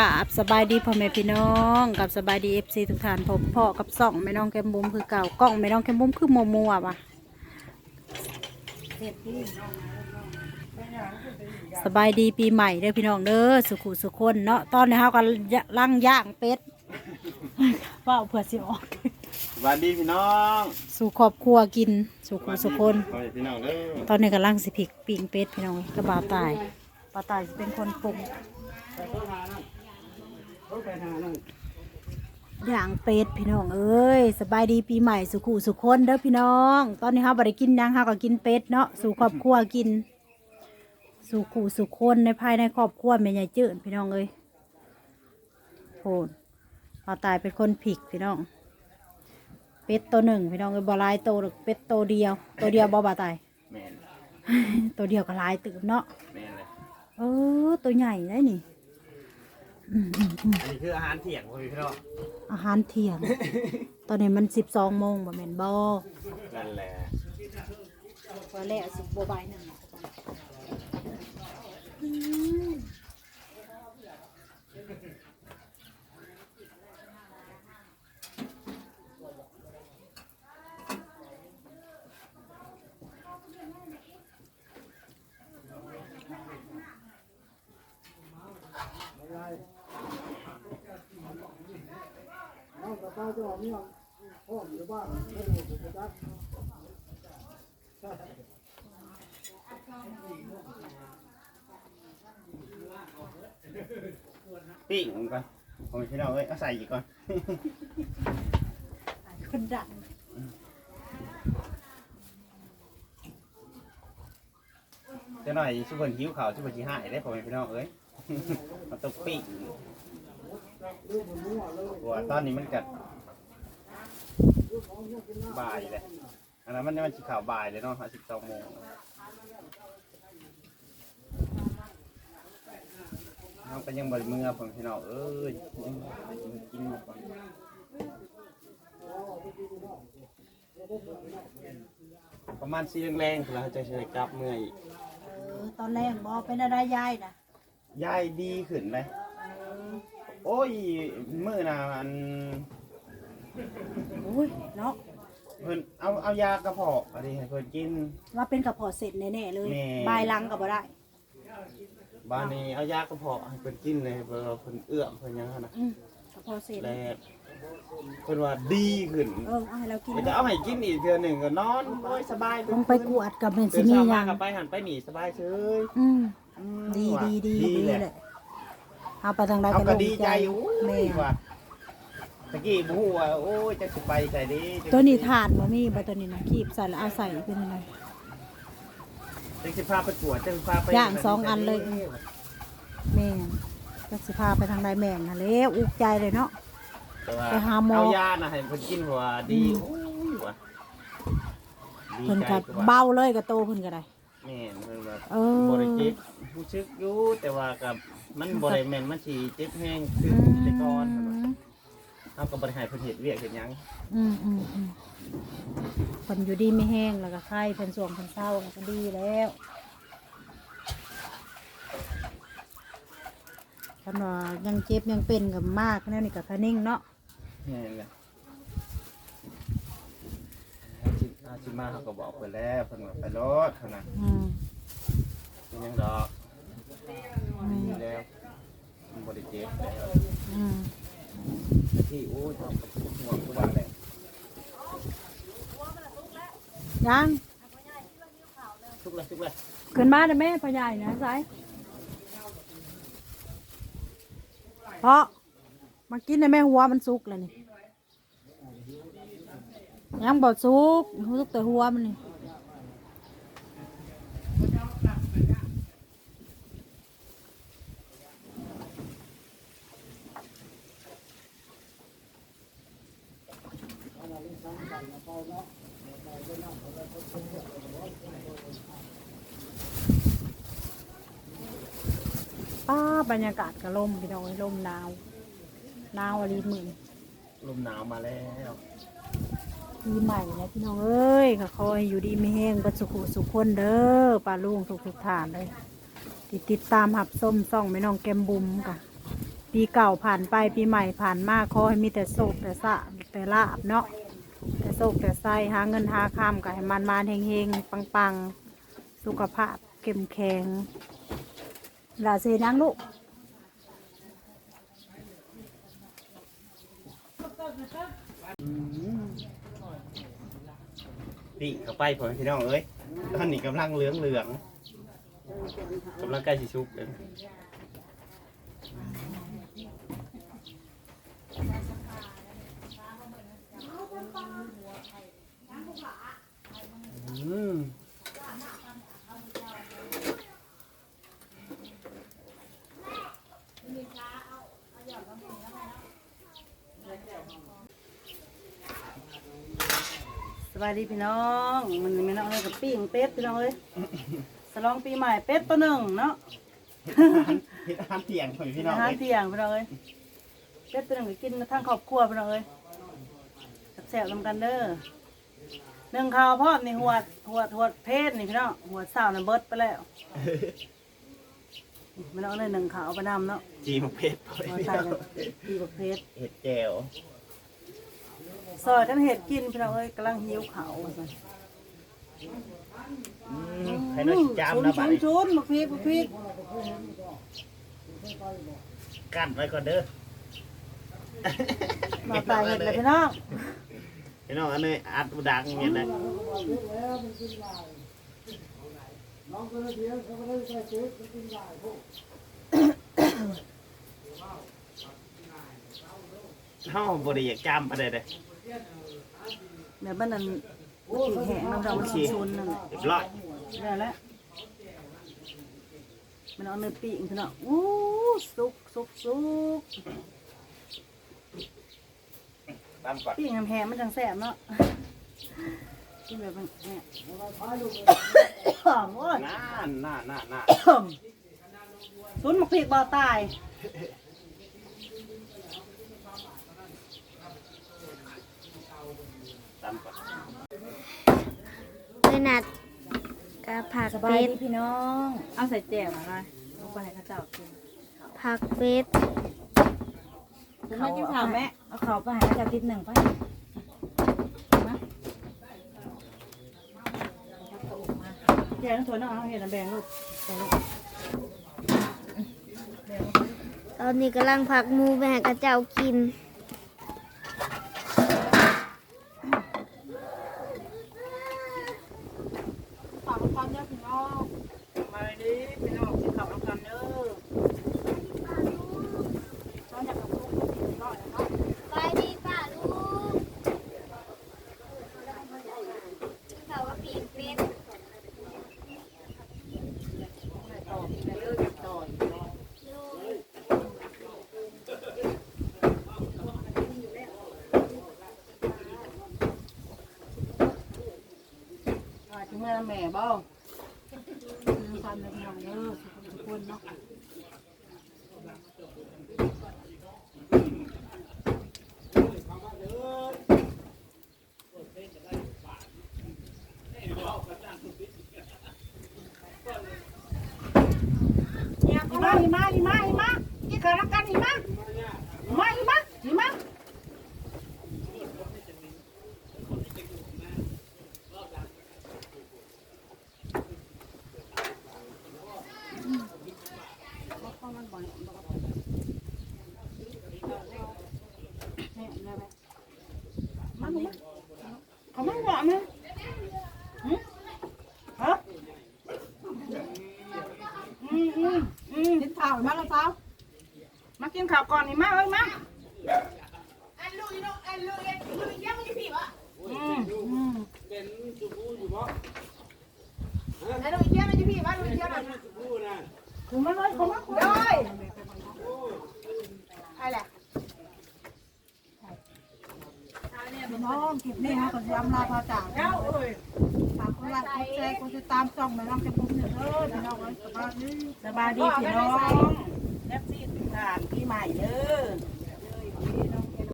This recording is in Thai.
กับสบายดีพ่อแม่พี่น้องกับสบายดีเอฟซีทุกท่านผมพ่อกับส่องแม่น้องแก้มบุ้มคือเก่ากล้องแม่น้องแก้มบุ้มคือมัวมัวๆว่ะสบายดีปีใหม่เด้อพี่น้องเด้อสุขุสุขคนเนาะตอนนี้เฮากันล่างย่างเป็ดเป้าเผื่อสิออกสวัสดีพี่น้องสู่ครอบครัวกินสุขุสุขคนสวัสดีพี่น้องเด้อตอนนี้กำลังสิผิกปิงเป็ดพี่น้องกระบ่าวตายบ่าวตายจะเป็นคนปรุง ย่างเป็ดพี่น้องเอ้ยสบายดีปีใหม่สุขุสุขคนเด้อพี่น้อง ตอนนี้เฮาบ่ได้กินหยังเฮาก็กินเป็ดเนาะสู่ครอบครัวกินสุขุสุขคนในภายในครอบครัวแม่ใหญ่จืดพี่น้องเอ้ยโหนบ่าวตายเป็นคนผิกพี่น้อง เป็ดตัวหนึ่งพี่น้องเอ้ยบ่หลายตัวหรอกเป็ดตัวเดียว ตัวเดียวบ่บ่าวตายแม่นตัวเดียวก็หลายตื่นเนาะแม่นเลยเออตัวใหญ่ได้นี่ อืมอืมอืมอันนี้คืออาหารเที่ยงของพี่น้องอาหารเที่ยง ตอนนี้มันสิบสองโมงบ่แม่นบ่นั่นแหละ พอแล้วสิบโบายหนึ่ง ปิ้งมันก่อนของพี่น้อเอ้ยเอาใส่อีกก่อนคนดังจะหน่อยสุพรรณหิวข่าวสุพรรณชีหายได้ผมพี่น้องเอ้ยมันต้องปิ้ง ว่าตอนนี้มันกัดบ่ายเลยอันนั้นมันมันสีข่าวบ่ายเลยเนาะสิบสองโมงน้องก็ยังบริเมื่อผมพี่น้องเอ้ยยังบ่ได้กินกินก่อนประมาณสีแรงๆเราจะใช้กลับเมื่อยอีกเออตอนแรกบ่เป็นอะไรยายนะยายดีขึ้นไหม โอ้ยมื่อน่ะอันโอ้ยเนาะเพิ่นเอาเอายากระเพาะอะไรให้เพิ่นกิน ว่าเป็นกระเพาะเสร็จแน่ๆเลยแน่ บายหลังก็บ่ได้ บ้านนี้เอายากระเพาะให้เพิ่นกินเลยเพิ่นว่าเพิ่นเอื้อมเพิ่นหยังหั่นน่ะอืมกระเพาะเสร็จแล้วเพิ่นว่าดีขึ้นเออเอาให้เรากินเดี๋ยวจะเอาให้กินอีกเทื่อหนึงก็นอนโอ้ยสบายต้องไปกวดกับแม่นเดิสินมีเช้าหมายัง ก็ไปหันไปหนีสบายเฉยอืม อืมดีว่ะดีดีดีแหเลละย เอาไปทางใดเอาก็ก็ลงดีใจอยู่แม่ว่าตะกี้บ่ฮู้ว่าโอ้ยจะสิไปใส่ดีจะตัวนี้ทานบ่มีบ่ตัวนี้นะคีบใส่แล้วเอาใส่เป็นยังไงจะสิพาไปตรวจจะสิพาไปย่างสองอันเลย แม่นก็สิพาไปทางใดแม่นน่ะแล้วอุกใจเลยเนาะ แต่ว่าไปหาหมอ เอายาน่ะให้เพิ่นกินเพราะว่าดีอืมโอ้ยว่ะดีเพิ่นใจก็กว่าเบาเลยกับโตเพิ่นก็ได้ แม่นเพิ่น ว่าเออ บ่ได้เจ็บรู้สึกอยู่แต่ว่ากับมันบ่ได้แม่นมันสิเจ็บแฮงคือแต่ก่อนเฮาก็บ่ได้ให้เพิ่นเฮ็ดเวียกเฮ็ดหยังอืมอืมอืมเพิ่นอยู่ดีไม่แห้งแล้วก็ไข้เพิ่นสวงเพิ่นเศร้าแล้วก็ดีแล้วคันว่ายังเจ็บยังเป็นกับมากแน่นี่ก็คะนิ่งเนาะแม่นแหละอาชิอาชิมาเขาก็บอกเพิ่นแล้วเพิ่นว่าไปรถเท่านั้นอืม เป็นหยังดอกอืมดีแล้วมันบ่ได้เจ็บแล้วอืมที่โอ้ยทำห่วงตัวว่าแหละยังทุกแล้วทุกแล้วขึ้นมาได้แม่พ่อใหญ่นะสายเพราะมากินในแม่หัวมันสุกแล้วนี่ยังบอสุกสุกแต่หัวมันนี่ ป้าบรรยากาศกระลมพี่น้องเอ้ยลมหนาวหนาวอะไรหมื่นลมหนาวมาแล้วปีใหม่นะพี่น้องเอ้ยก็ขอให้อยู่ดีไม่แห้งเบัสุขุสุขคนเด้อปลาลุงทุกทุกๆฐานเลย ติดติดตามหับส้มซ่องแม่น้องแกมบุมค่ะปีเก่าผ่านไปปีใหม่ผ่านมาขอให้มีแต่โศกแต่สะแต่ลาบเนาะ แต่โศกแต่ไส้หาเงินหาคำกับให้มันมานๆเฮงๆ ปังๆ สุขภาพเข้มแข็งลาเซนังลูกปีเข้าไปพ่อแม่พี่น้องเอ้ยตอนนี้กำลังเหลืองเหลืองกำลังใกล้สิชุกเลย สวัสดีพี่น้อง มันไม่น้องเลยกับปิ้งเป็ดพี่น้องเลยสลองปีใหม่เป็ดตัวหนึ่งเนาะเฮ็ดอาหารเที่ยงพ่อแม่พี่น้องอาหารเอ้ยเที่ยงพี่น้องเลยเป็ดตัวหนึ่งก็กินทั้งครอบครัวพี่น้องเลยแซ่บๆนำกันเด้อหนึ่งข้าวพร้อมในหัวหัวหัวเพศนี่พี่น้องหัวสาวน่ะเบิดไปแล้วพี่น้องเลยหนึ่งข้าวเอาไปนำเนาะจีมะเพชรพ่อแม่หัวพี่ใส่น้องกันตีบักเพชรเห็ดแก้ว ซอยกันเห็ดกินพี่น้องเอ้ยกำลังหิวข้าวว่าซั่นอืมให้น้อยสิจามนะบัดชุนนี้ชุนบักพริกบักพริกกั้นไว้ก่อนเด้อมาตายเห็ดเลยพี่น้องพี่น้องอันนี้อัดดังอย่างนั้นเฮาบ่ได้อยากจำปานใดเด้ อเดี๋ยวมันนั่นมันแห้งมันเรามันชุนๆนั่นแหละเรียบร้อยได้แล้วมันเอาเนื้อปิ้งพี่น้องอู้สุกสุกสุกตามก่อนปิ้งแห้งๆมันจังแซ่บเนาะกินแบบมันแห้งโอ้ยน่าน่าน่าน่าสุนหมกพริกบ่ตาย ตามก่อน เลยนัดกะผักสบายเป็ดดีพี่น้อง เอาใส่แจ่วอะไรลงไปให้ข้าเจ้ากินผักเป็ดคุณแม่กินข้าวแม่เอาข้าวไปให้ข้าเจ้าติดหนึ่งไปนะแกงถั่วเนาะเอาเห็ดน้ำแดงลูกใส่ลูกตอนนี้กำลังผักหมูไปให้กระเจ้ากิน ฝากความเด้อพี่น้องมาเลยดิพี่น้องกินข้าวน้ำกันเด้อน้องอยากกับลูกกินข้าวเนาะ ไปดีป่าลูกเขาว่าปีกเป็ด ต่อกินเด้ออยากต่ออีกเนาะ อาจจะ เมื่อแม่บ้างทำแบบนั้นเด้อทุกคนเนาะหิมะหิมะหิมะหิมะกินข้าวน้ำกันหิมะหิมะหิมะหิมะ มันมันเขาไม่บอกนะหืมฮะอื มอืมอืมกินข้าวมาแล้วเช้ามากินข้าวก่อนนี่มาเอ้ยมาอันลูกอีน้องอันลูกเอ็นลูกเยี่ยมมันจะผีวะอืมอืมแล้วลูกเยี่ยมไม่ใช่พี่ว่าลูกเยี่ยมอะถึงมาเลยเขามาคุยเลยอะไร พี่ น้องคลิปนี้ฮะก็จะอำลาพาจากเฝากกดไลค์กดแชร์คนติดตามช่องแม่น้องจะพุ่งเด้อพี่น้องเอ้ยสบายดีสบายดีพี่น้องแอปซี่ผ่านพี่ใหม่เด้อ